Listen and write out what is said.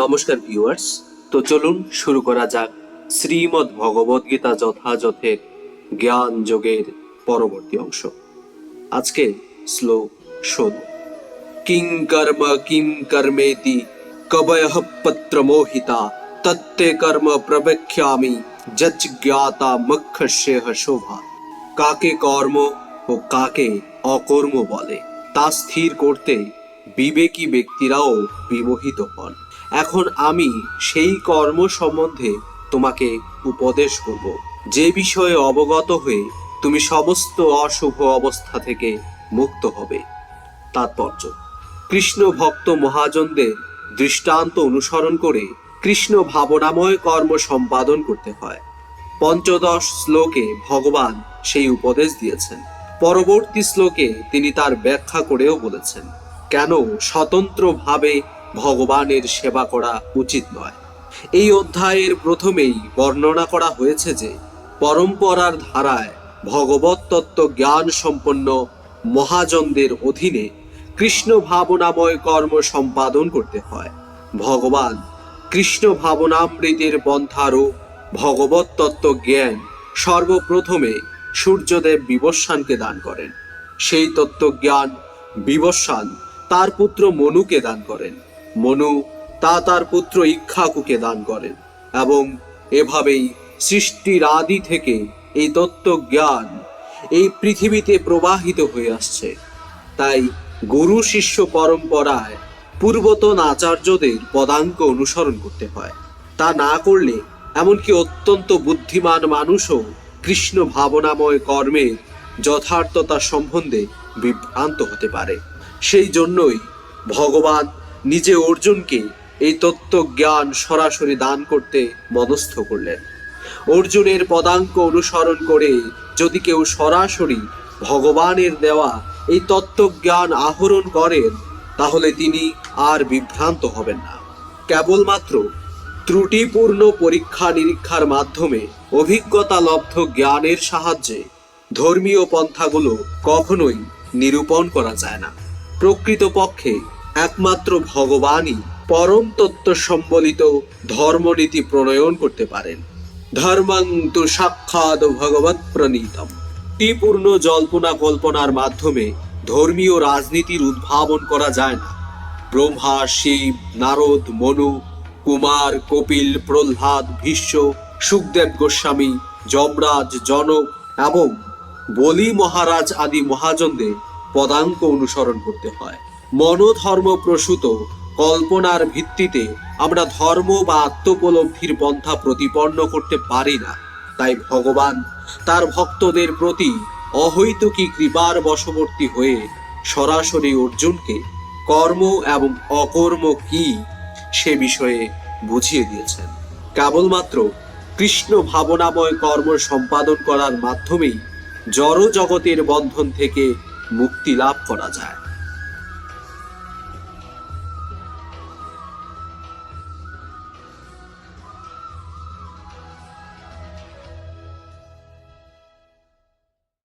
নমস্কার ভিউয়ার্স তো চলুন শুরু করা যাক শ্রীমদ্ ভগবদ গীতা যথাযথের জ্ঞান যোগের পরবর্তী অংশ। আজকে শ্লোক শোন। কিং কর্ম কিং কর্মেতি, কবয় পত্র মোহিতা, তত্তে কর্ম প্রবেখ্যামি যচ জ্ঞাতা মুখ্য শেহ শোভা। কাকে কর্ম ও কাকে অকর্ম বলে, তা স্থির করতে বিবেকী ব্যক্তিরাও বিমোহিত হন। এখন আমি সেই কর্ম সম্বন্ধে তোমাকে উপদেশ করব। যে বিষয়ে অবগত হয়ে তুমি সমস্ত অশুভ অবস্থা থেকে মুক্ত হবে। তাৎপর্য। কৃষ্ণ ভক্ত মহাজনদের দৃষ্টান্ত অনুসরণ করে কৃষ্ণ ভাবনাময় কর্ম সম্পাদন করতে হয়। পঞ্চদশ শ্লোকে ভগবান সেই উপদেশ দিয়েছেন। পরবর্তী শ্লোকে তিনি তার ব্যাখ্যা করেও বলেছেন, কেন স্বতন্ত্রভাবে ভগবানের সেবা করা উচিত নয়। এই অধ্যায়ের প্রথমেই বর্ণনা করা হয়েছে যে পরম্পরার ধারায় ভগবত তত্ত্ব জ্ঞান সম্পন্ন মহাজনদের অধীনে কৃষ্ণ ভাবনাময় কর্ম সম্পাদন করতে হয়। ভগবান কৃষ্ণ ভাবনামৃতের পন্থারও ভগবত তত্ত্ব জ্ঞান সর্বপ্রথমে সূর্যদেব বিবস্বানকে দান করেন। সেই তত্ত্ব জ্ঞান বিবস্বান তার পুত্র মনুকে দান করেন। মনু তা তার পুত্র ইক্ষাকুকে দান করেন এবং এভাবেই সৃষ্টির আদি থেকে এই তত্ত্ব জ্ঞান এই পৃথিবীতে প্রবাহিত হয়ে আসছে। তাই গুরু শিষ্য পরম্পরায় পূর্বতন আচার্যদের পদাঙ্ক অনুসরণ করতে হয়। তা না করলে এমনকি অত্যন্ত বুদ্ধিমান মানুষও কৃষ্ণ ভাবনাময় কর্মের যথার্থতা সম্বন্ধে বিভ্রান্ত হতে পারে। সেই জন্যই ভগবান নিজে অর্জুনকে এই তত্ত্ব জ্ঞান সরাসরি দান করতে মনস্থ করলেন। অর্জুনের পদাঙ্ক অনুসরণ করে যদি কেউ সরাসরি ভগবানের দেওয়া এই তত্ত্বজ্ঞান আহরণ করেন, তাহলে তিনি আর বিভ্রান্ত হবেন না। কেবলমাত্র ত্রুটিপূর্ণ পরীক্ষা নিরীক্ষার মাধ্যমে অভিজ্ঞতা লব্ধ জ্ঞানের সাহায্যে ধর্মীয় পন্থাগুলো কখনোই নিরূপণ করা যায় না। প্রকৃতপক্ষে একমাত্র ভগবানই পরম তত্ত্ব সম্বলিত ধর্মনীতি প্রণয়ন করতে পারেন। ধর্মং তু সাক্ষাৎ ভগবত প্রণীতম। ত্রিপূর্ণ জল্পনা কল্পনার মাধ্যমে ধর্মীয় রাজনীতির উদ্ভাবন করা যায় না। ব্রহ্মা, শিব, নারদ, মনু, কুমার, কপিল, প্রহ্লাদ, ভীষ্ম, সুখদেব গোস্বামী, যমরাজ, জনক এবং বলি মহারাজ আদি মহাজনদের পদাঙ্ক অনুসরণ করতে হয়। মনোধর্ম প্রসূত কল্পনার ভিত্তিতে আমরা ধর্ম বা আত্মোপলব্ধির পন্থা প্রতিপন্ন করতে পারি না। তাই ভগবান তার ভক্তদের প্রতি অহৈতুকী কৃপার বশবর্তী হয়ে সরাসরি অর্জুনকে কর্ম এবং অকর্ম কি সে বিষয়ে বুঝিয়ে দিয়েছেন। কেবলমাত্র কৃষ্ণ ভাবনাময় কর্ম সম্পাদন করার মাধ্যমেই জড় জগতের বন্ধন থেকে মুক্তি লাভ করা যায়।